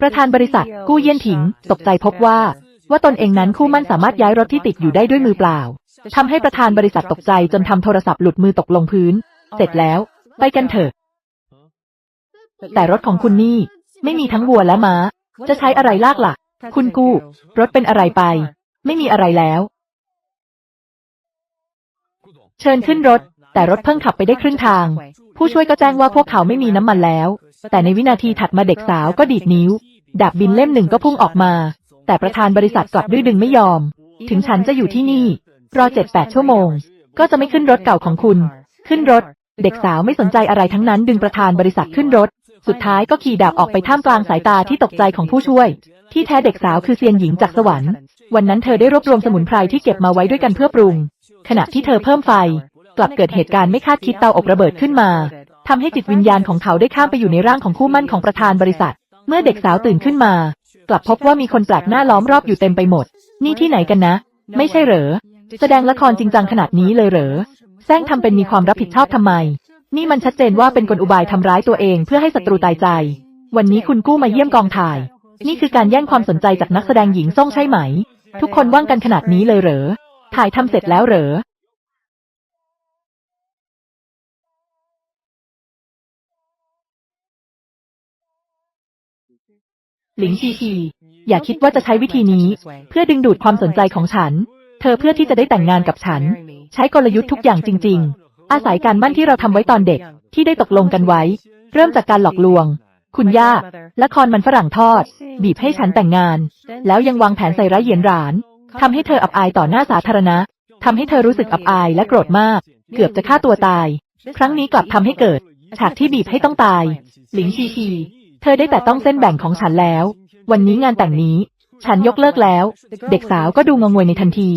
ประธานบริษัท กู้เยี่ยนถิง ตกใจพบว่า ว่าตนเองนั้นคู่มั่นสามารถย้ายรถที่ติดอยู่ได้ด้วยมือเปล่าทำให้ประธานบริษัทตกใจจนทำโทรศัพท์หลุดมือตกลงพื้น เสร็จแล้ว ไปกันเถอะ แต่รถของคุณนี่ ไม่มีทั้งวัวและม้า จะใช้อะไรลากล่ะ คุณกู้ รถเป็นอะไรไป ไม่มีอะไรแล้ว เชิญขึ้นรถ แต่รถเพิ่งขับไปได้ครึ่งทาง ผู้ช่วยก็แจ้งว่าพวกเขาไม่มีน้ำมันแล้ว แต่ในวินาทีถัดมาเด็กสาวก็ดีดนิ้ว ดาบบินเล่มหนึ่งก็พุ่งออกมา แต่ประธานบริษัทกลับดื้อดึงไม่ยอม ถึงฉันจะอยู่ที่นี่ รอเจ็ดแปดชั่วโมง ก็จะไม่ขึ้นรถเก่าของคุณ ขึ้นรถ เด็กสาวไม่สนใจอะไรทั้งนั้นดึงประธานบริษัทขึ้นรถ สุดท้ายก็ขี่ดาบออกไปท่ามกลางสายตาที่ตกใจของผู้ช่วย ที่แท้เด็กสาวคือเซียนหญิงจากสวรรค์ วันนั้นเธอได้รวบรวมสมุนไพรที่เก็บมาไว้ด้วยกันเพื่อปรุง ขณะที่เธอเพิ่มไฟ กลับเกิดเหตุการณ์ไม่คาดคิดเตาอบระเบิดขึ้นมา ทำให้จิตวิญญาณของเขาได้ข้ามไปอยู่ในร่างของคู่มั่นของประธานบริษัท เมื่อเด็กสาวตื่นขึ้นมา กลับพบว่ามีคนแปลกหน้าล้อมรอบอยู่เต็มไปหมด นี่ที่ไหนกันนะ ไม่ใช่เหรอ แสดงละครจริงจังขนาดนี้เลยเหรอแซงทำเป็นมีความรับผิดชอบทำไม นี่มันชัดเจนว่าเป็นกลอุบายทำร้ายตัวเองเพื่อให้ศัตรูตายใจ วันนี้คุณกู้มาเยี่ยมกองถ่าย นี่คือการแย่งความสนใจจากนักแสดงหญิงซ่งใช่ไหม ทุกคนว่างกันขนาดนี้เลยเหรอ ถ่ายทำเสร็จแล้วเหรอ หลิงชีชีอย่าคิดว่าจะใช้วิธีนี้ เพื่อดึงดูดความสนใจของฉัน เธอเพื่อที่จะได้แต่งงานกับฉัน ใช้กลยุทธ์ทุกอย่างจริง ๆ อาศัยการมั่นที่เราทำไว้ตอนเด็กที่ได้ตกลงกันไว้ เริ่มจากการหลอกลวง คุณย่า ละครมันฝรั่งทอด บีบให้ฉันแต่งงาน แล้วยังวางแผนใส่ร้ายเหยียนหรานทำให้เธออับอายต่อหน้าสาธารณะทำให้เธอรู้สึกอับอายและโกรธมาก เกือบจะฆ่าตัวตาย ครั้งนี้กลับทำให้เกิด ฉากที่บีบให้ต้องตาย หลิงชีชี ธอได้แต่ต้องเส้นแบ่งของฉันแล้ว วันนี้งานแต่งนี้ ฉันยกเลิกแล้ว เด็กสาวก็ดูงงงวยในทันที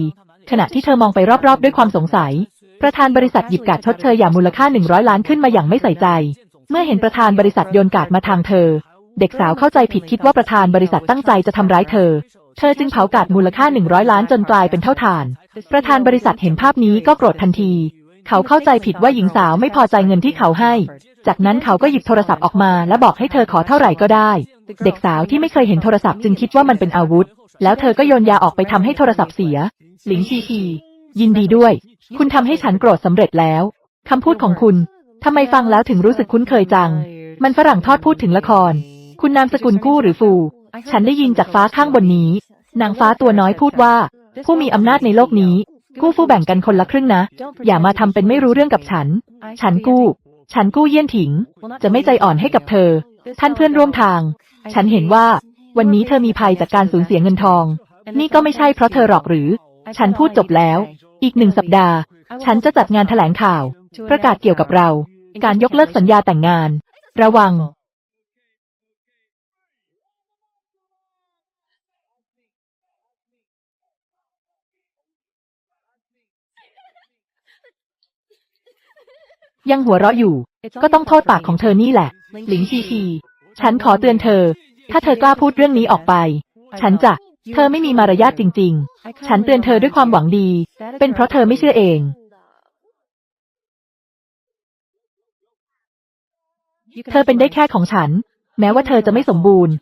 ขณะที่เธอมองไปรอบๆ ด้วยความสงสัย ประธานบริษัทหยิบกาดชดเชยอย่างมูลค่า 100 ล้านขึ้นมาอย่างไม่ใส่ใจ เมื่อเห็นประธานบริษัทโยนกาดมาทางเธอ เด็กสาวเข้าใจผิดคิดว่าประธานบริษัทตั้งใจจะทำร้ายเธอ เธอจึงเผากาดมูลค่า 100 ล้านจนกลายเป็นเท่าฐาน ประธานบริษัทเห็นภาพนี้ก็โกรธทันที เขาเข้าใจผิดว่าหญิงสาวไม่พอใจเงินที่เขาให้ จากนั้นเขาก็หยิบโทรศัพท์ออกมา และบอกให้เธอขอเท่าไหร่ก็ได้ เด็กสาวที่ไม่เคยเห็นโทรศัพท์จึงคิดว่ามันเป็นอาวุธ แล้วเธอก็โยนยาออกไปทำให้โทรศัพท์เสีย หลิงชีชียินดีด้วย คุณทำให้ฉันโกรธสำเร็จแล้วคำพูดของคุณทำไมฟังแล้วถึงรู้สึกคุ้นเคยจัง มันฝรั่งทอดพูดถึงละคร คุณนามสกุลกู้หรือฟู ฉันได้ยินจากฟ้าข้างบนนี้ นางฟ้าตัวน้อยพูดว่า ผู้มีอำนาจในโลกนี้ กู้ฟูแบ่งกันคนละครึ่งนะ อย่ามาทำเป็นไม่รู้เรื่องกับฉัน ฉันกู้ ฉันกู้เยี่ยนถิง จะไม่ใจอ่อนให้กับเธอ ท่านเพื่อนร่วมทาง ฉันเห็นว่า วันนี้เธอมีภัยจากการสูญเสียเงินทอง นี่ก็ไม่ใช่เพราะเธอหรอกหรือ ฉันพูดจบแล้ว อีกหนึ่งสัปดาห์ ฉันจะจัดงานแถลงข่าว ประกาศเกี่ยวกับเรา การยกเลิกสัญญาแต่งงาน ระวัง ยังหัวเราะอยู่ ก็ต้องโทษปากของเธอนี่แหละ หลิงชีชีฉันขอเตือนเธอ ถ้าเธอกล้าพูดเรื่องนี้ออกไป ฉันจะ เธอไม่มีมารยาทจริง ๆ ฉันเตือนเธอด้วยความหวังดี เป็นเพราะเธอไม่เชื่อเอง เธอเป็นได้แค่ของฉัน แม้ว่าเธอจะไม่สมบูรณ์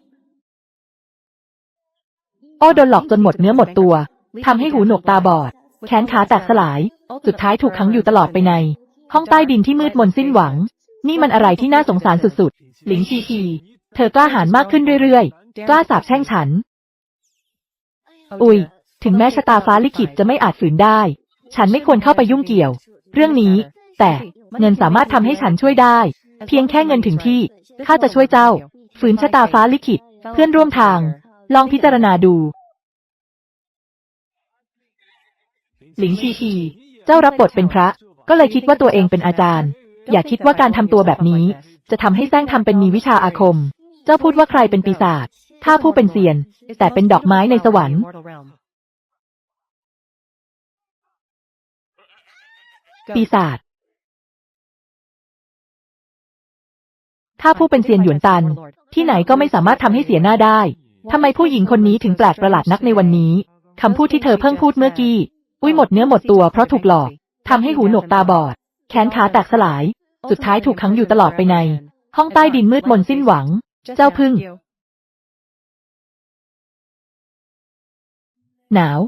โอ้โดนหลอกจนหมดเนื้อหมดตัวทำให้หูหนวกตาบอด แขนขาแตกสลาย สุดท้ายถูกขังอยู่ตลอดไปใน ห้องใต้ดินที่มืดมนสิ้นหวัง นี่มันอะไรที่น่าสงสารสุดๆ หลิงชีชีเธอกล้าหาญมากขึ้นเรื่อยๆ กล้าสาบแช่งฉัน อุย ถึงแม้ชะตาฟ้าลิขิตจะไม่อาจฝืนได้ ฉันไม่ควรเข้าไปยุ่งเกี่ยว เรื่องนี้ แต่เงินสามารถทำให้ฉันช่วยได้ เพียงแค่เงินถึงที่ ข้าจะช่วยเจ้า ฝืนชะตาฟ้าลิขิต เพื่อนร่วมทาง ลองพิจารณาดู หลิงชีชีเจ้ารับบทเป็นพระ ก็เลยคิดว่าตัวเองเป็นอาจารย์ อย่าคิดว่าการทำตัวแบบนี้ จะทำให้แซงทำเป็นมีวิชาอาคม เจ้าพูดว่าใครเป็นปีศาจข้าผู้เป็นเซียน แต่เป็นดอกไม้ในสวรรค์ปีศาจข้าผู้เป็นเซียนหยวนตัน ที่ไหนก็ไม่สามารถทำให้เสียหน้าได้ทำไมผู้หญิงคนนี้ถึงแปลกประหลาดนักในวันนี้คำพูดที่เธอเพิ่งพูดเมื่อกี้ อุ้ยหมดเนื้อหมดตัวเพราะถูกหลอก ทำให้หูหนวกตาบอด แขนขาแตกสลาย สุดท้ายถูกขังอยู่ตลอดไปใน ห้องใต้ดินมืดมนสิ้นหวัง เจ้าพึ่ง หนาว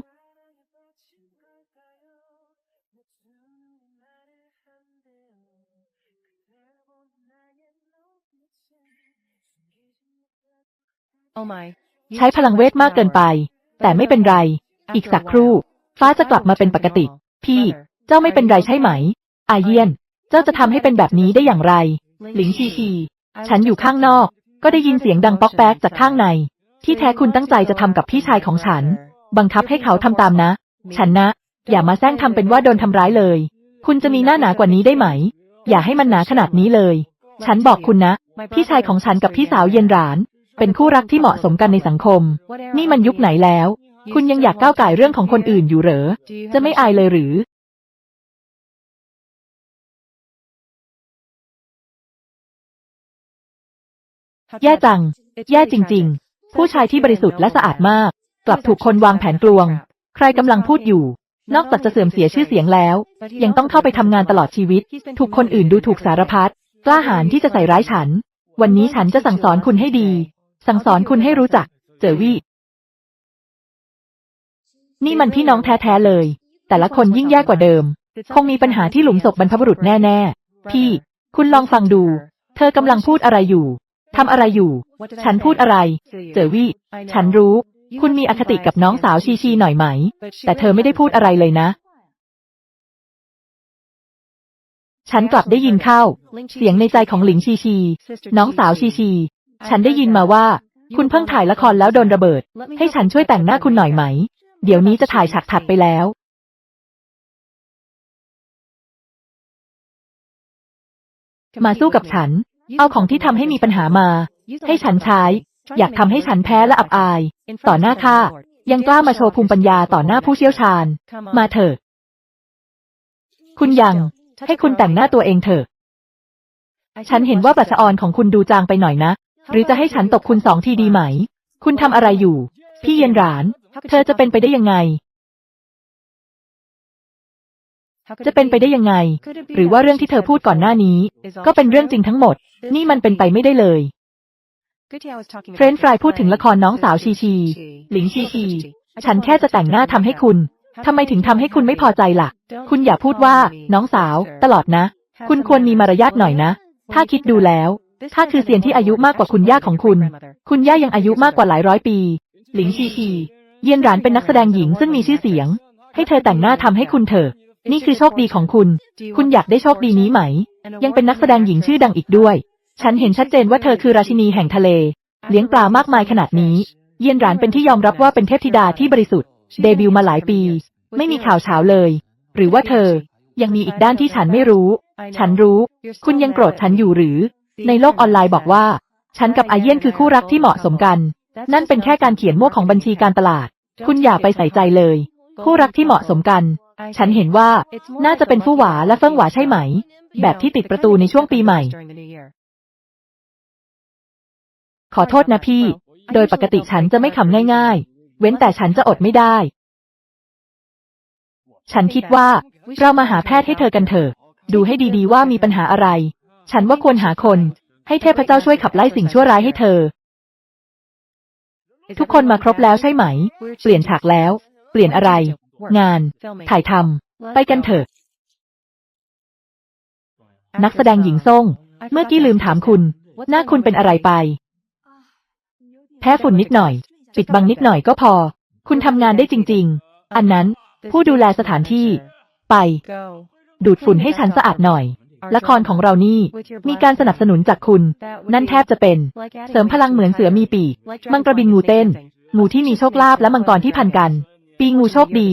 ใช้พลังเวทมากเกินไป แต่ไม่เป็นไร อีกสักครู่ ฟ้าจะกลับมาเป็นปกติ พี่ เจ้าไม่เป็นไรใช่ไหม อาเยียน เจ้าจะทำให้เป็นแบบนี้ได้อย่างไร หลิงชีชีฉันอยู่ข้างนอก ก็ได้ยินเสียงดังป๊อกแป๊กจากข้างใน ที่แท้คุณตั้งใจจะทำกับพี่ชายของฉัน บังคับให้เขาทำตามนะ ฉันนะ อย่ามาแซงทำเป็นว่าโดนทำร้ายเลย คุณจะมีหน้าหนากว่านี้ได้ไหม อย่าให้มันหนาขนาดนี้เลย ฉันบอกคุณนะ พี่ชายของฉันกับพี่สาวเย็นหราน เป็นคู่รักที่เหมาะสมกันในสังคม นี่มันยุคไหนแล้ว คุณยังอยากก้าวไก่เรื่องของคนอื่นอยู่เหรอ จะไม่อายเลยหรือ แย่จัง แย่จริง ๆ ผู้ชายที่บริสุทธิ์และสะอาดมาก กลับถูกคนวางแผนกลวง ใครกำลังพูดอยู่ นอกจากจะเสื่อมเสียชื่อเสียงแล้ว ยังต้องเข้าไปทำงานตลอดชีวิต ถูกคนอื่นดูถูกสารพัด กล้าหาญที่จะใส่ร้ายฉัน วันนี้ฉันจะสั่งสอนคุณให้ดี สั่งสอนคุณให้รู้จัก เจอวี่ นี่มันพี่น้องแท้ๆเลย แต่ละคนยิ่งแย่กว่าเดิม คงมีปัญหาที่หลุมศพบรรพบุรุษแน่ๆ พี่ คุณลองฟังดู เธอกำลังพูดอะไรอยู่ ทำอะไรอยู่ ฉันพูดอะไร เจอวี่ ฉันรู้ คุณมีอคติกับน้องสาวชีชีหน่อยไหม แต่เธอไม่ได้พูดอะไรเลยนะ ฉันกลับได้ยินเข้า เสียงในใจของหลิงชีชี น้องสาวชีชี ฉันได้ยินมาว่า คุณเพิ่งถ่ายละครแล้วโดนระเบิด ให้ฉันช่วยแต่งหน้าคุณหน่อยไหม เดี๋ยวนี้จะถ่ายฉากถัดไปแล้วมาสู้กับฉัน เอาของที่ทำให้มีปัญหามา ให้ฉันใช้ อยากทำให้ฉันแพ้และอับอาย ต่อหน้าข้ายังกล้ามาโชว์ภูมิปัญญาต่อหน้าผู้เชี่ยวชาญ มาเถอะคุณยัง ให้คุณแต่งหน้าตัวเองเถอะ ฉันเห็นว่าบัชออนของคุณดูจางไปหน่อยนะ หรือจะให้ฉันตบคุณสองทีดีไหม คุณทำอะไรอยู่ พี่เย็นหราน เธอจะเป็นไปได้ยังไง จะเป็นไปได้ยังไง หรือว่าเรื่องที่เธอพูดก่อนหน้านี้ ก็เป็นเรื่องจริงทั้งหมด นี่มันเป็นไปไม่ได้เลยเฟรนช์ฟรายพูดถึงละครน้องสาวชีชี หลิงชีชี ฉันแค่จะแต่งหน้าทำให้คุณทำไมถึงทำให้คุณไม่พอใจล่ะ คุณอย่าพูดว่า น้องสาว ตลอดนะ คุณควรมีมารยาทหน่อยนะ ถ้าคิดดูแล้วข้าคือเซียนที่อายุมากกว่าคุณย่าของคุณ คุณย่ายังอายุมากกว่าหลายร้อยปี หลิงชีชี เยียนหรานเป็นนักแสดงหญิงซึ่งมีชื่อเสียง ให้เธอแต่งหน้าทำให้คุณเถอะ นี่คือโชคดีของคุณ คุณอยากได้โชคดีนี้ไหม ยังเป็นนักแสดงหญิงชื่อดังอีกด้วย ฉันเห็นชัดเจนว่าเธอคือราชินีแห่งทะเล เลี้ยงปลามากมายขนาดนี้ เยียนหรานเป็นที่ยอมรับว่าเป็นเทพธิดาที่บริสุทธิ์ เดบิวต์มาหลายปี ไม่มีข่าวเช้าเลย หรือว่าเธอ ยังมีอีกด้านที่ฉันไม่รู้ ฉันรู้ คุณยังโกรธฉันอยู่หรือ ในโลกออนไลน์บอกว่า ฉันกับอาเยียนคือคู่รักที่เหมาะสมกัน นั่นเป็นแค่การเขียนมั่วของบัญชีการตลาด คุณอย่าไปใส่ใจเลย คู่รักที่เหมาะสมกัน ฉันเห็นว่าน่าจะเป็นฟู่หวาและเฟิ่งหวาใช่ไหม แบบที่ติดประตูในช่วงปีใหม่ ขอโทษนะพี่ โดยปกติฉันจะไม่ขำง่ายๆ เว้นแต่ฉันจะอดไม่ได้ ฉันคิดว่าเรามาหาแพทย์ให้เธอกันเถอะ ดูให้ดีๆว่ามีปัญหาอะไร ฉันว่าควรหาคน ให้เทพเจ้าช่วยขับไล่สิ่งชั่วร้ายให้เธอ ทุกคนมาครบแล้วใช่ไหม เปลี่ยนฉากแล้ว เปลี่ยนอะไร งาน ถ่ายทำไปกันเถอะ นักแสดงหญิงส่ง เมื่อกี้ลืมถามคุณ หน้าคุณเป็นอะไรไป แพ้ฝุ่นนิดหน่อย ปิดบังนิดหน่อยก็พอ คุณทำงานได้จริง ๆ อันนั้น ผู้ดูแลสถานที่ ไป ดูดฝุ่นให้ฉันสะอาดหน่อยละครของเรานี่ มีการสนับสนุนจากคุณ นั่นแทบจะเป็น เสริมพลังเหมือนเสือมีปีก มังกรบินงูเต้น งูที่มีโชคลาภและมังกรที่พันกัน ปีงูโชคดี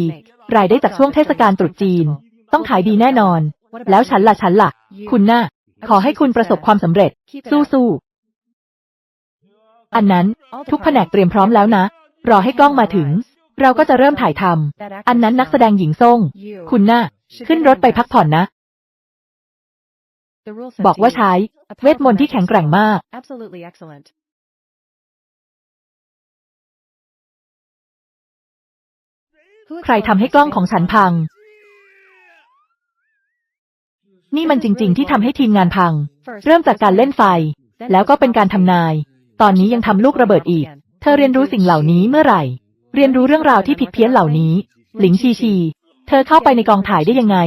รายได้จากช่วงเทศกาลตรุษจีน ต้องขายดีแน่นอน แล้วฉันล่ะฉันล่ะ คุณน่ะ ขอให้คุณประสบความสำเร็จ สู้ๆ อันนั้นทุกแผนกเตรียมพร้อมแล้วนะ รอให้กล้องมาถึง เราก็จะเริ่มถ่ายทำอันนั้นนักแสดงหญิงส่ง คุณน่ะ ขึ้นรถไปพักผ่อนนะ บอกว่าใช้ เวทมนต์ที่แข็งแกร่งมาก ใครทำให้กล้องของฉันพัง นี่มันจริง ๆ ที่ทำให้ทีมงานพัง เริ่มจากการเล่นไฟ แล้วก็เป็นการทำนาย ตอนนี้ยังทำลูกระเบิดอีก เธอเรียนรู้สิ่งเหล่านี้เมื่อไหร่ เรียนรู้เรื่องราวที่ผิดเพี้ยนเหล่านี้ หลิงชีชี เธอเข้าไปในกองถ่ายได้ยังไง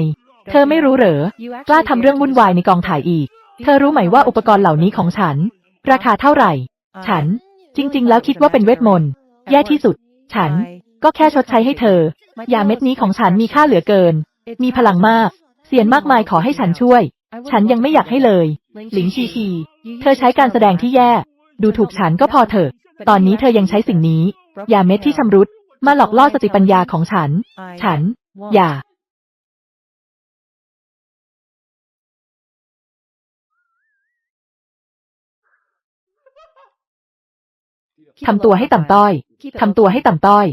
เธอไม่รู้เหรอ กล้าทำเรื่องวุ่นวายในกองถ่ายอีก เธอรู้ไหมว่าอุปกรณ์เหล่านี้ของฉัน ราคาเท่าไหร่ ฉัน จริง ๆ แล้วคิดว่าเป็นเวทมนต์ แย่ที่สุด ฉัน ก็แค่ชดใช้ให้เธอ ยาเม็ดนี้ของฉันมีค่าเหลือเกิน มีพลังมาก เสียนมากมายขอให้ฉันช่วย ฉันยังไม่อยากให้เลย หลิงชีชีเธอใช้การแสดงที่แย่ ดูถูกฉันก็พอเถอะ ตอนนี้เธอยังใช้สิ่งนี้ ยาเม็ดที่ชำรุด มาหลอกล่อสติปัญญาของฉัน ฉัน อย่าทำตัวให้ต่ำต้อย ทำตัวให้ต่ำต้อย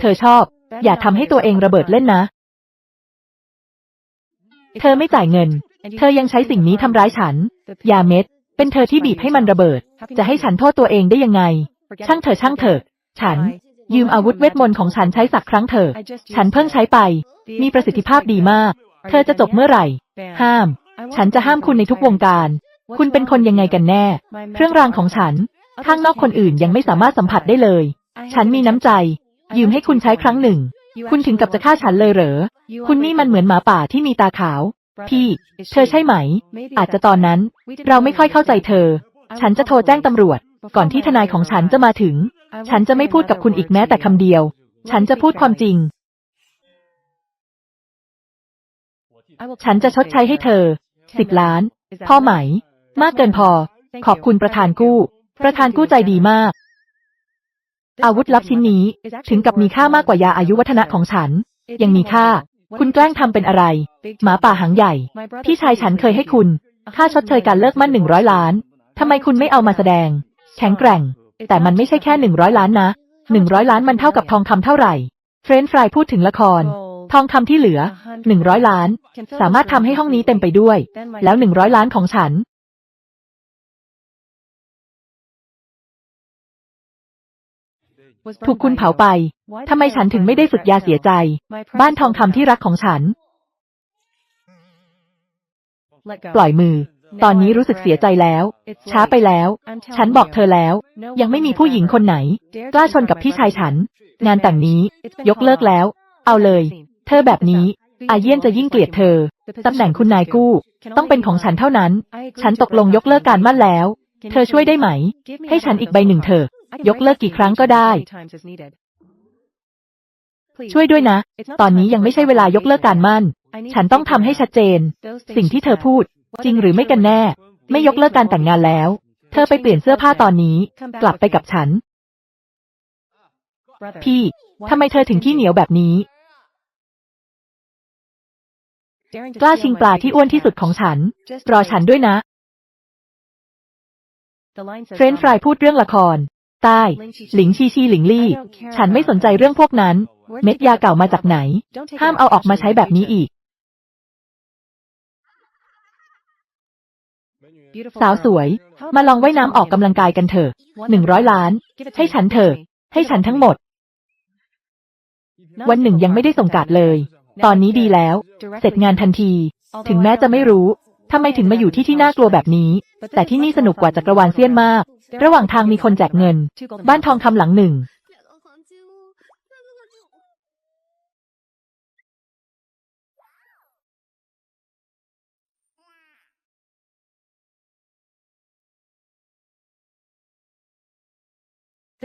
เธอชอบ อย่าทำให้ตัวเองระเบิดเล่นนะ เธอไม่จ่ายเงิน เธอยังใช้สิ่งนี้ทำร้ายฉัน ยาเม็ด เป็นเธอที่บีบให้มันระเบิด จะให้ฉันโทษตัวเองได้ยังไง ช่างเถอะช่างเถอะ ฉัน ยืมอาวุธเวทมนต์ของฉันใช้สักครั้งเถอะ ฉันเพิ่งใช้ไป มีประสิทธิภาพดีมาก เธอจะจบเมื่อไหร่ ห้าม ฉันจะห้ามคุณในทุกวงการ คุณเป็นคนยังไงกันแน่ เครื่องรางของฉัน ข้างนอกคนอื่นยังไม่สามารถสัมผัสได้เลย ฉันมีน้ำใจ ยืมให้คุณใช้ครั้งหนึ่ง คุณถึงกับจะฆ่าฉันเลยเหรอ คุณนี่มันเหมือนหมาป่าที่มีตาขาว พี่ เธอใช่ไหม อาจจะตอนนั้น เราไม่ค่อยเข้าใจเธอ ฉันจะโทรแจ้งตำรวจ ก่อนที่ทนายของฉันจะมาถึง ฉันจะไม่พูดกับคุณอีกแม้แต่คำเดียว ฉันจะพูดความจริง ฉันจะชดใช้ให้เธอสิบล้านพอไหม มากเกินพอ ขอบคุณประธานกู้ ประธานกู้ใจดีมาก อาวุธลับชิ้นนี้ ถึงกับมีค่ามากกว่ายาอายุวัฒนะของฉัน ยังมีค่า คุณแกล้งทำเป็นอะไร หมาป่าหางใหญ่ พี่ชายฉันเคยให้คุณ ค่าชดเชยการเลิกมั่นหนึ่งร้อยล้านทำไมคุณไม่เอามาแสดง แข็งแกร่ง แต่มันไม่ใช่แค่หนึ่งร้อยล้านนะหนึ่งร้อยล้านมันเท่ากับทองคำเท่าไหร่ เฟรนช์ฟรายพูดถึงละคร ทองคำที่เหลือหนึ่งร้อยล้าน สามารถทำให้ห้องนี้เต็มไปด้วย แล้วหนึ่งร้อยล้านของฉัน ถูกคุณเผาไป ทำไมฉันถึงไม่ได้สุดยาเสียใจ บ้านทองคำที่รักของฉัน ปล่อยมือ ตอนนี้รู้สึกเสียใจแล้ว ช้าไปแล้ว ฉันบอกเธอแล้ว ยังไม่มีผู้หญิงคนไหน กล้าชนกับพี่ชายฉัน งานแต่งนี้ ยกเลิกแล้ว เอาเลย เธอแบบนี้ อาเยี่ยนจะยิ่งเกลียดเธอ ตำแหน่งคุณนายกู้ ต้องเป็นของฉันเท่านั้น ฉันตกลงยกเลิกการมั่นแล้ว เธอช่วยได้ไหม ให้ฉันอีกใบหนึ่งเถอะ ยกเลิกกี่ครั้งก็ได้ ช่วยด้วยนะ ตอนนี้ยังไม่ใช่เวลายกเลิกการมั่น ฉันต้องทำให้ชัดเจน สิ่งที่เธอพูด จริงหรือไม่กันแน่ ไม่ยกเลิกการแต่งงานแล้ว เธอไปเปลี่ยนเสื้อผ้าตอนนี้ กลับไปกับฉัน พี่ทำไมเธอถึงขี้เหนียวแบบนี้ กล้าชิงปลาที่อ้วนที่สุดของฉัน รอฉันด้วยนะเฟรนช์ฟรายพูดเรื่องละคร ใต้ หลิงชีชีหลิงลี่ ฉันไม่สนใจเรื่องพวกนั้น เม็ดยาเก่ามาจากไหน ห้ามเอาออกมาใช้แบบนี้อีก สาวสวย มาลองว่ายน้ำออกกำลังกายกันเถอะหนึ่งร้อยล้าน ให้ฉันเถอะ ให้ฉันทั้งหมด วันหนึ่งยังไม่ได้ส่งการ์ดเลย ตอนนี้ดีแล้ว เสร็จงานทันที ถึงแม้จะไม่รู้ทำไมถึงมาอยู่ที่ที่น่ากลัวแบบนี้ แต่ที่นี่สนุกกว่าจักรวาลเซียนมาก ระหว่างทางมีคนแจกเงิน บ้านทองคำหลังหนึ่ง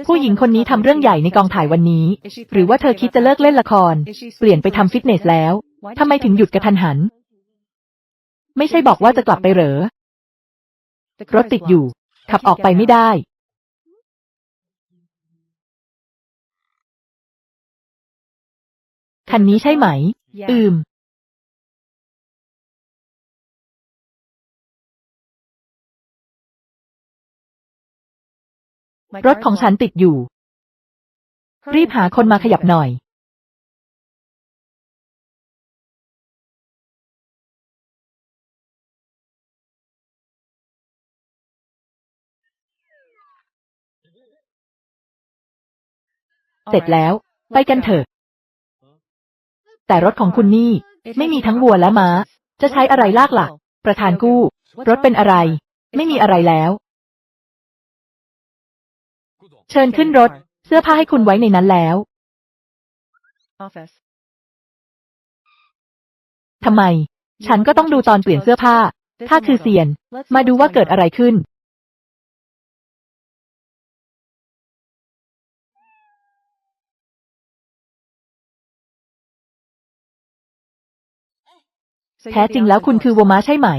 ผู้หญิงคนนี้ทำเรื่องใหญ่ในกองถ่ายวันนี้ หรือว่าเธอคิดจะเลิกเล่นละคร เปลี่ยนไปทำฟิตเนสแล้วทำไมถึงหยุดกระทันหัน ไม่ใช่บอกว่าจะกลับไปเหรอ รถติดอยู่ ขับออกไปไม่ได้คันนี้ใช่ไหม อืม รถของฉันติดอยู่ รีบหาคนมาขยับหน่อย เสร็จแล้ว ไปกันเถอะ แต่รถของคุณนี่ ไม่มีทั้งวัวและม้า จะใช้อะไรลากหลัก ประธานกู้ รถเป็นอะไร ไม่มีอะไรแล้ว เชิญขึ้นรถ เสื้อผ้าให้คุณไว้ในนั้นแล้ว Office. ทำไม ฉันก็ต้องดูตอนเปลี่ยนเสื้อผ้า ถ้าคือเซียน มาดูว่าเกิดอะไรขึ้น แท้จริงแล้วคุณคือวัวม้าใช่ไหม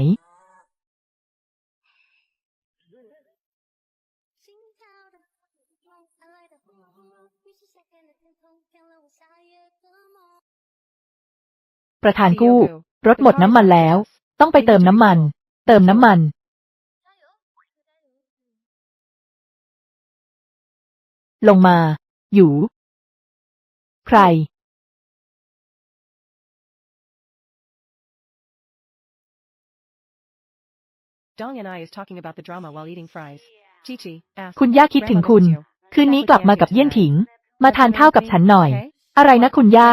ประธานกู้ รถหมดน้ำมันแล้ว ต้องไปเติมน้ำมัน เติมน้ำมัน ลงมา อยู่ ใคร Dong and I is talking about the drama while eating fries. Chi Chi asked. คุณย่าคิดถึงคุณ คืนนี้กลับมากับเยี่ยนถิง มาทานข้าวกับฉันหน่อย อะไรนะคุณย่า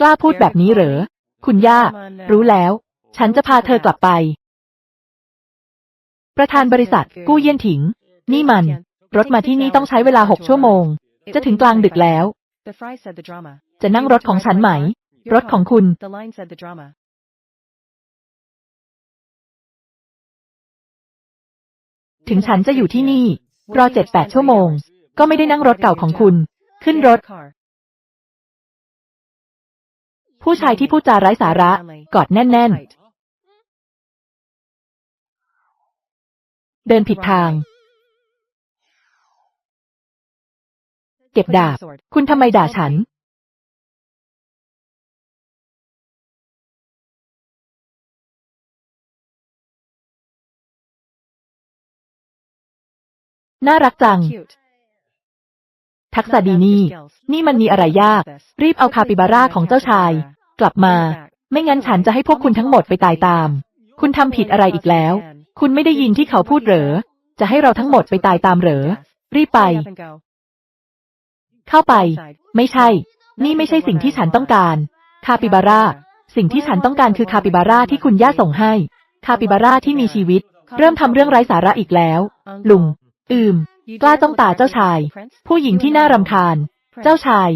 กล้าพูดแบบนี้เหรอ คุณย่า รู้แล้ว ฉันจะพาเธอกลับไป ประธานบริษัท กู้เยี่ยนถิง นี่มัน รถมาที่นี่ต้องใช้เวลาหกชั่วโมง จะถึงกลางดึกแล้ว The fries said the drama. จะนั่งรถของฉันไหม รถของคุณ ถึงฉันจะอยู่ที่นี่ รอเจ็ดแปดชั่วโมง ก็ไม่ได้นั่งรถเก่าของคุณ ขึ้นรถ ผู้ชายที่พูดจาไร้สาระ กอดแน่น ๆ เดินผิดทาง เก็บดาบ คุณทำไมด่าฉัน น่ารักจัง Cute. ทักษะดีนี่ นี่มันมีอะไรยาก รีบเอาคาปิบาร่าของเจ้าชาย กลับมา ไม่งั้นฉันจะให้พวกคุณทั้งหมดไปตายตาม คุณทำผิดอะไรอีกแล้ว คุณไม่ได้ยินที่เขาพูดเหรอ จะให้เราทั้งหมดไปตายตามเหรอ รีบไป Hurry up and go. เข้าไป Outside. ไม่ใช่ นี่ไม่ใช่สิ่งที่ฉันต้องการ คาปิบาร่า สิ่งที่ฉันต้องการคือคาปิบาร่าที่คุณย่าส่งให้ คาปิบาร่าที่มีชีวิต เริ่มทำเรื่องไร้สาระอีกแล้ว ลุง อืม กล้าจ้องตาเจ้าชาย ผู้หญิงที่น่ารำคาญ เจ้าชาย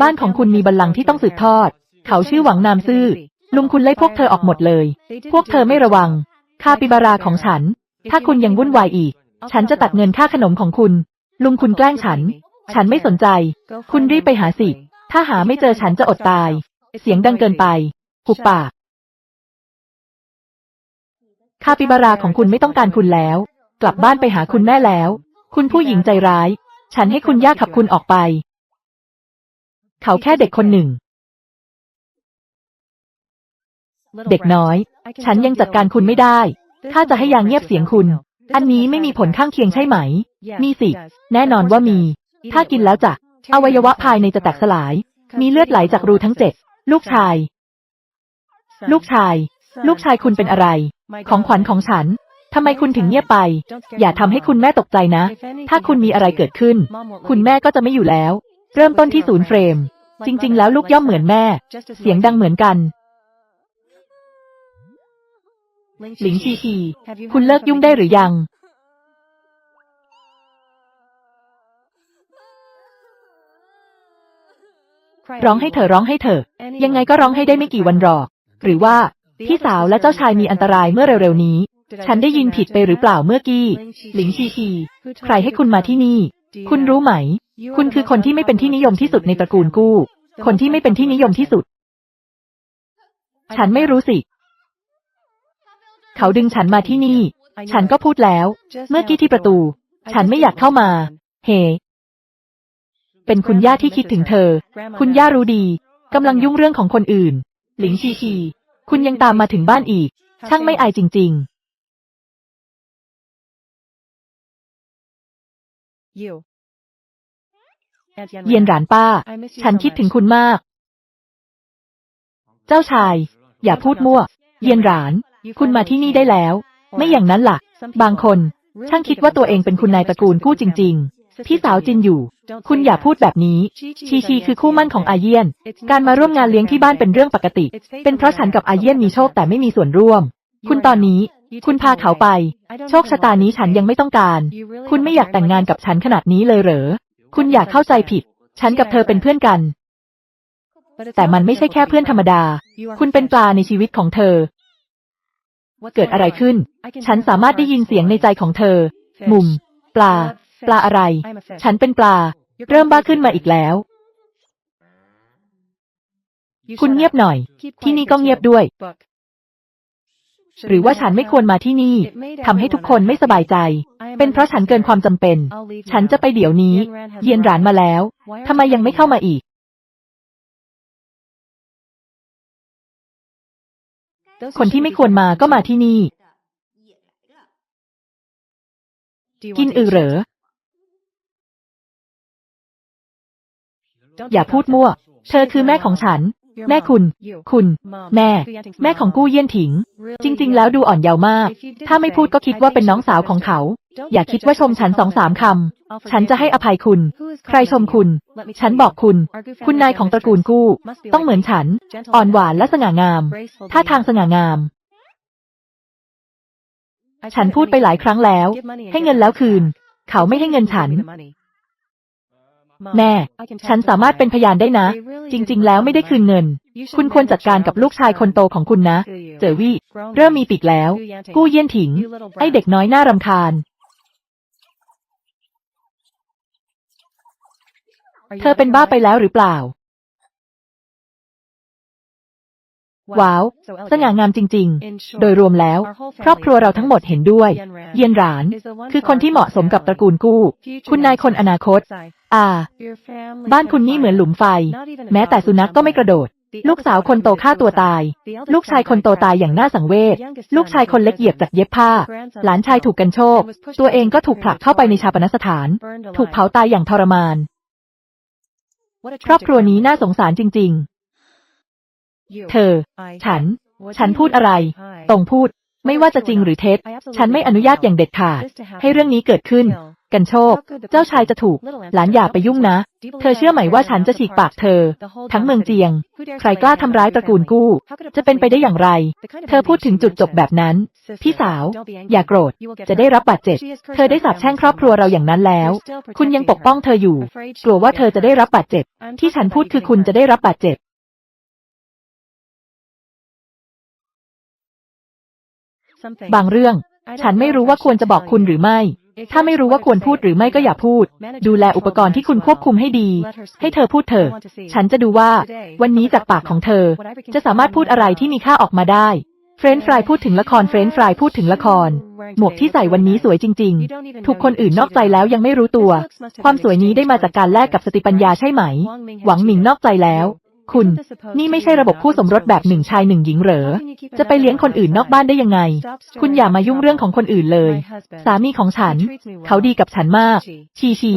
บ้านของคุณมีบัลลังก์ที่ต้องสืบทอด เขาชื่อหวังนามซื่อ ลุงคุณไล่พวกเธอออกหมดเลย พวกเธอไม่ระวัง คาปิบาราของฉัน ถ้าคุณยังวุ่นวายอีก ฉันจะตัดเงินค่าขนมของคุณ ลุงคุณแกล้งฉัน ฉันไม่สนใจ คุณรีบไปหาสิ ถ้าหาไม่เจอฉันจะอดตาย เสียงดังเกินไป หุบปาก คาปิบาราของคุณไม่ต้องการคุณแล้ว กลับบ้านไปหาคุณแม่แล้ว คุณผู้หญิงใจร้าย ฉันให้คุณย่าขับคุณออกไป เขาแค่เด็กคนหนึ่ง เด็กน้อย ฉันยังจัดการคุณไม่ได้ ถ้าจะให้ยางเงียบเสียงคุณ อันนี้ไม่มีผลข้างเคียงใช่ไหม มีสิ แน่นอนว่ามี ถ้ากินแล้วจะอวัยวะภายในจะแตกสลาย มีเลือดไหลจากรูทั้งเจ็ด ลูกชาย ลูกชาย ลูกชายคุณเป็นอะไร ของขวัญของฉัน ทำไมคุณถึงเงียบไป อย่าทำให้คุณแม่ตกใจนะ ถ้าคุณมีอะไรเกิดขึ้น คุณแม่ก็จะไม่อยู่แล้ว เริ่มต้นที่ศูนย์เฟรม จริง ๆ แล้วลูกย่อมเหมือนแม่ เสียงดังเหมือนกัน หลิงชีชีคุณเลิกยุ่งได้หรือยัง ร้องให้เธอร้องให้เธอ ยังไงก็ร้องให้ได้ไม่กี่วันหรอก หรือว่าพี่สาวและเจ้าชายมีอันตรายเมื่อเร็วๆนี้ ฉันได้ยินผิดไปหรือเปล่าเมื่อกี้ หลิงชีชีใครให้คุณมาที่นี่ คุณรู้ไหม คุณคือคนที่ไม่เป็นที่นิยมที่สุดในตระกูลกู้ คนที่ไม่เป็นที่นิยมที่สุด ฉันไม่รู้สิ เขาดึงฉันมาที่นี่ ฉันก็พูดแล้ว เมื่อกี้ที่ประตู ฉันไม่อยากเข้ามา เฮเป็นคุณย่าที่คิดถึงเธอ คุณย่ารู้ดีกำลังยุ่งเรื่องของคนอื่น หลิงชีชีคุณยังตามมาถึงบ้านอีก ช่างไม่อายจริง You. ๆ เยียนหลานป้า ฉันคิดถึงคุณมาก เจ้าชาย อย่าพูดมั่ว เยียนหลาน คุณมาที่นี่ได้แล้ว ไม่อย่างนั้นล่ะ บางคน ช่างคิดว่าตัวเองเป็นคุณนายตระกูลกู้จริง ๆ พี่สาวจินอยู่ คุณอย่าพูดแบบนี้ ชีชีคือคู่มั่นของอาเยียน การมาร่วมงานเลี้ยงที่บ้านเป็นเรื่องปกติ เป็นเพราะฉันกับอาเยียนมีโชคแต่ไม่มีส่วนร่วม คุณตอนนี้ คุณพาเขาไป โชคชะตานี้ฉันยังไม่ต้องการ คุณไม่อยากแต่งงานกับฉันขนาดนี้เลยเหรอ คุณอย่าเข้าใจผิด ฉันกับเธอเป็นเพื่อนกัน แต่มันไม่ใช่แค่เพื่อนธรรมดา คุณเป็นปลาในชีวิตของเธอ เกิดอะไรขึ้น ฉันสามารถได้ยินเสียงในใจของเธอ มุม ปลา ปลาอะไร ฉันเป็นปลา เริ่มบ้าขึ้นมาอีกแล้ว คุณเงียบหน่อย ที่นี่ก็เงียบด้วย หรือว่าฉันไม่ควรมาที่นี่ทำให้ทุกคนไม่สบายใจ เป็นเพราะฉันเกินความจำเป็น ฉันจะไปเดี๋ยวนี้ เยียนหรานมาแล้วทำไมยังไม่เข้ามาอีก คนที่ไม่ควรมาก็มาที่นี่ กินอือเหรอ อย่าพูดมั่ว เธอคือแม่ของฉัน แม่คุณ คุณ แม่ แม่ของกู้เยี่ยนถิง จริง ๆ แล้วดูอ่อนเยาว์มาก ถ้าไม่พูดก็คิดว่าเป็นน้องสาวของเขา อย่าคิดว่าชมฉันสองสามคำ ฉันจะให้อภัยคุณ ใครชมคุณ ฉันบอกคุณ คุณนายของตระกูลกู้ ต้องเหมือนฉัน อ่อนหวานและสง่างาม ท่าทางสง่างาม ฉันพูดไปหลายครั้งแล้ว ให้เงินแล้วคืน เขาไม่ให้เงินฉัน แม่ ฉันสามารถเป็นพยานได้นะ จริง ๆ แล้วไม่ได้คืนเงิน คุณควรจัดการกับลูกชายคนโตของคุณนะ เจอวี่ เริ่มมีปีกแล้ว กู้เยี่ยนถิง ไอเด็กน้อยน่ารำคาญ เธอเป็นบ้าไปแล้วหรือเปล่า ว้าว สง่างามจริง ๆ โดยรวมแล้ว ครอบครัวเราทั้งหมดเห็นด้วย เยียนหราน คือคนที่เหมาะสมกับตระกูลกู้ คุณนายคนอนาคต อ่า บ้านคุณนี่เหมือนหลุมไฟ แม้แต่สุนัขก็ไม่กระโดด ลูกสาวคนโตฆ่าตัวตาย ลูกชายคนโตตายอย่างน่าสังเวช ลูกชายคนเล็กเหยียบจากเย็บผ้า หลานชายถูกกันโชค ตัวเองก็ถูกผลักเข้าไปในชาปนสถาน ถูกเผาตายอย่างทรมาน ครอบครัวนี้น่าสงสารจริง ๆ เธอ ฉัน ฉันพูดอะไร ตรงพูด ไม่ว่าจะจริงหรือเท็จ ฉันไม่อนุญาตอย่างเด็ดขาด ให้เรื่องนี้เกิดขึ้น กันโชค เจ้าชายจะถูก หลานอย่าไปยุ่งนะ เธอเชื่อไหมว่าฉันจะฉีกปากเธอ ทั้งเมืองเจียง ใครกล้าทำร้ายตระกูลกู้ จะเป็นไปได้อย่างไร เธอพูดถึงจุดจบแบบนั้น พี่สาว อย่าโกรธ จะได้รับบาดเจ็บ เธอได้สาปแช่งครอบครัวเราอย่างนั้นแล้ว คุณยังปกป้องเธออยู่ กลัวว่าเธอจะได้รับบาดเจ็บ ที่ฉันพูดคือคุณจะได้รับบาดเจ็บ บางเรื่อง ฉันไม่รู้ว่าควรจะบอกคุณหรือไม่ ถ้าไม่รู้ว่าควรพูดหรือไม่ก็อย่าพูด ดูแลอุปกรณ์ที่คุณควบคุมให้ดี ให้เธอพูดเถอะ ฉันจะดูว่า วันนี้จากปากของเธอ จะสามารถพูดอะไรที่มีค่าออกมาได้ เฟรนช์ฟรายพูดถึงละครเฟรนช์ฟรายพูดถึงละคร หมวกที่ใส่วันนี้สวยจริง ๆ ถูกคนอื่นนอกใจแล้วยังไม่รู้ตัว ความสวยนี้ได้มาจากการแลกกับสติปัญญาใช่ไหม หวังหมิงนอกใจแล้ว คุณ นี่ไม่ใช่ระบบคู่สมรสแบบหนึ่งชายหนึ่งหญิงเหรอ จะไปเลี้ยงคนอื่นนอกบ้านได้ยังไง คุณอย่ามายุ่งเรื่องของคนอื่นเลย สามีของฉัน เขาดีกับฉันมาก ชีชี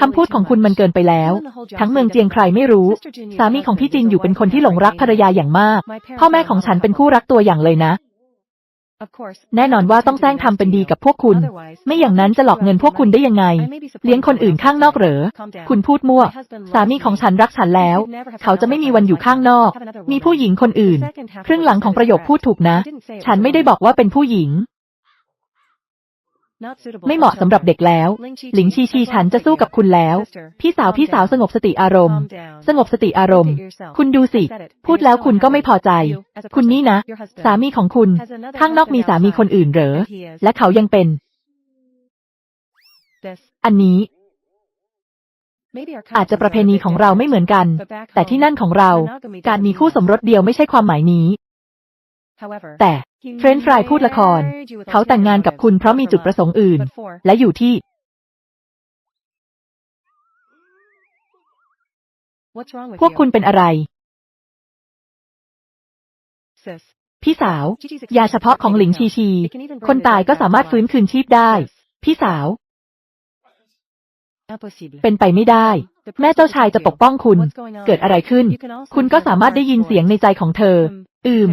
คำพูดของคุณมันเกินไปแล้ว ทั้งเมืองเจียงใครไม่รู้ สามีของพี่จินอยู่เป็นคนที่หลงรักภรรยาอย่างมาก พ่อแม่ของฉันเป็นคู่รักตัวอย่างเลยนะ แน่นอนว่าต้องแซงทำเป็นดีกับพวกคุณ ไม่อย่างนั้นจะหลอกเงินพวกคุณได้ยังไง เลี้ยงคนอื่นข้างนอกเหรอ คุณพูดมั่ว สามีของฉันรักฉันแล้ว เขาจะไม่มีวันอยู่ข้างนอก มีผู้หญิงคนอื่น ครึ่งหลังของประโยคพูดถูกนะ ฉันไม่ได้บอกว่าเป็นผู้หญิง ไม่เหมาะสำหรับเด็กแล้ว หลิงชีชีฉันจะสู้กับคุณแล้ว พี่สาวพี่สาวสงบสติอารมณ์ สงบสติอารมณ์ คุณดูสิ พูดแล้วคุณก็ไม่พอใจ คุณนี่นะ สามีของคุณ ข้างนอกมีสามีคนอื่นเหรอ และเขายังเป็น อันนี้อาจจะประเพณีของเราไม่เหมือนกัน แต่ที่นั่นของเรา การมีคู่สมรสเดียวไม่ใช่ความหมายนี้ แต่ เฟรนช์ฟรายพูดละคร เขาแต่งงานกับคุณเพราะมีจุดประสงค์อื่น และอยู่ที่ พวกคุณเป็นอะไร พี่สาว ยาเฉพาะของหลิงชีชี คนตายก็สามารถฟื้นคืนชีพได้ พี่สาว เป็นไปไม่ได้ แม่เจ้าชายจะปกป้องคุณ เกิดอะไรขึ้น คุณก็สามารถได้ยินเสียงในใจของเธอ อืม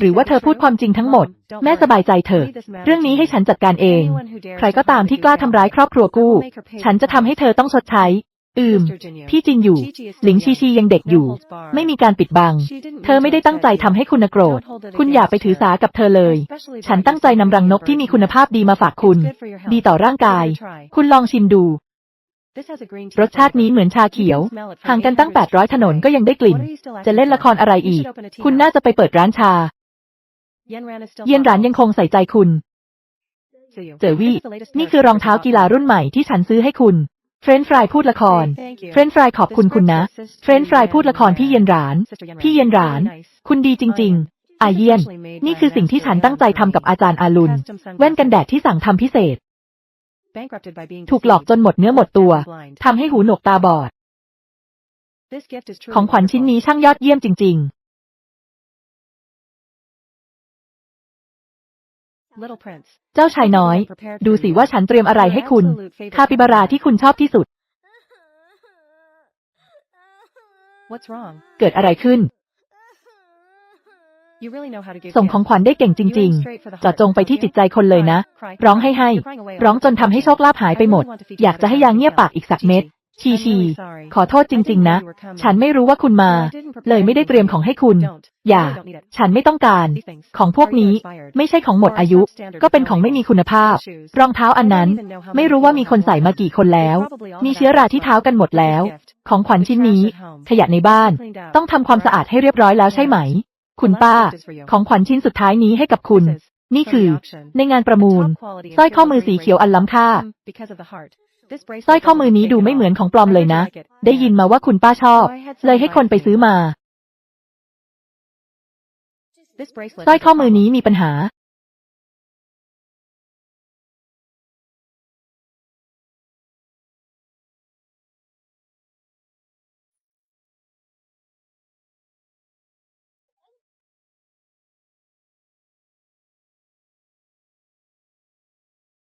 หรือว่าเธอพูดความจริงทั้งหมด แม่สบายใจเถอะ เรื่องนี้ให้ฉันจัดการเอง ใครก็ตามที่กล้าทำร้ายครอบครัวกู้ ฉันจะทำให้เธอต้องชดใช้ อืมพี่จินอยู่ หลิงชีชียังเด็กอยู่ ไม่มีการปิดบัง เธอไม่ได้ตั้งใจทำให้คุณโกรธ คุณอย่าไปถือสากับเธอเลย ฉันตั้งใจนำรังนกที่มีคุณภาพดีมาฝากคุณ ดีต่อร่างกาย คุณลองชิมดู รสชาตินี้เหมือนชาเขียว You can smell it from ห่างกันตั้ง800 800 ถนนก็ยังได้กลิ่น What are you still จะเล่นละครอะไร acting อี for? ก You should open a tea คุณ house. น่าจะไปเปิดร้านชา Yen Ran is still เยียนหรานยังคงใส่ใจคุณ See you. เจอวี่ This is the latest นี่ pair คือ of รองเท้า sneakers กีฬา about รุ่นใหม่ที่ฉันซื้อให้คุณ เฟรนฟรายพูดละคร Hey, thank you. เฟรนฟรายขอบคุณคุณนะ เฟรนฟรายพูดละครพี่เยียนหราน Sister Yen Ran. พี่เยียนหราน Really nice. คุณดีจริง ๆอาเยียน นี่คือสิ่งที่ฉันตั้งใจทำกับอาจารย์อาลุน แว่นกันแดดที่สั่งทำพิเศษ Bankrupted by being ถูกหลอกจนหมดเนื้อหมดตัวทำให้หูหนวกตาบอด This gift is truly ของขวัญชิ้นนี้ wonderful. ช่างยอดเยี่ยมจริง Little Prince. ๆเจ้าชายน้อย ดูสิว่าฉันเตรียมอะไรให้คุณ คาปิบาราที่คุณชอบที่สุด What's wrong? เกิดอะไรขึ้น ส่งของขวัญได้เก่งจ gifts. ริง You aim straight for the ๆเจาะจง heart, ไปที่ don't จิต you? ใจคนเลยนะ Cry, cry, ร้องให้ให้ You're crying away a ร้อง lot. จนทำให้โชคลาภหายไปหมด I really want to feed อยากจะให้ยางเงียบปากอีกสักเม็ด ชี I'm ชี really sorry. ขอโทษจริง ๆ นะ ฉันไม่รู้ว่าคุณมา No, I didn't prepare เลยไม่ได้เตรียมของให้คุณ Don't. อย่า I really don't need it. ฉันไม่ต้องการ These things ของพวก are นี้ either expired ไม่ใช่ของหมด or are อายุ substandard ก็เป็นของไม่มีคุณภาพ shoes. รองเท้าอันนั้น I don't even know how ไม่ many รู้ว่า people มีคน have ใส่ worn มา them. กี่คนแล้ว They probably all มี have เชื้อรา access ที่ to เท้ากันหมดแล้ว this gift. ของขวัญชิ้นนี้ The trash at home. ขยะในบ้าน Cleaned out. ต้องทำความสะอาดให้เรียบร้อยแล้วใช่ไหม คุณป้า ของขวัญชิ้นสุดท้ายนี้ให้กับคุณ This is นี่ from คือ the auction. ในงานประมูล Top quality สร้อยข้อมือ imperial สีเขียวอันล้ำค่า ring because of the heart. This bracelet สร้อยข้อมือ doesn't นี้ fake ดู at ไม่เหมือน all. ของปลอมเลยนะ I bet you like it. ได้ยินมาว่าคุณป้าชอบ So I had เลยให้คน someone ไป buy it ซื้อ for me. มา This bracelet สร้อย has a ข้อมือ problem. นี้มีปัญหา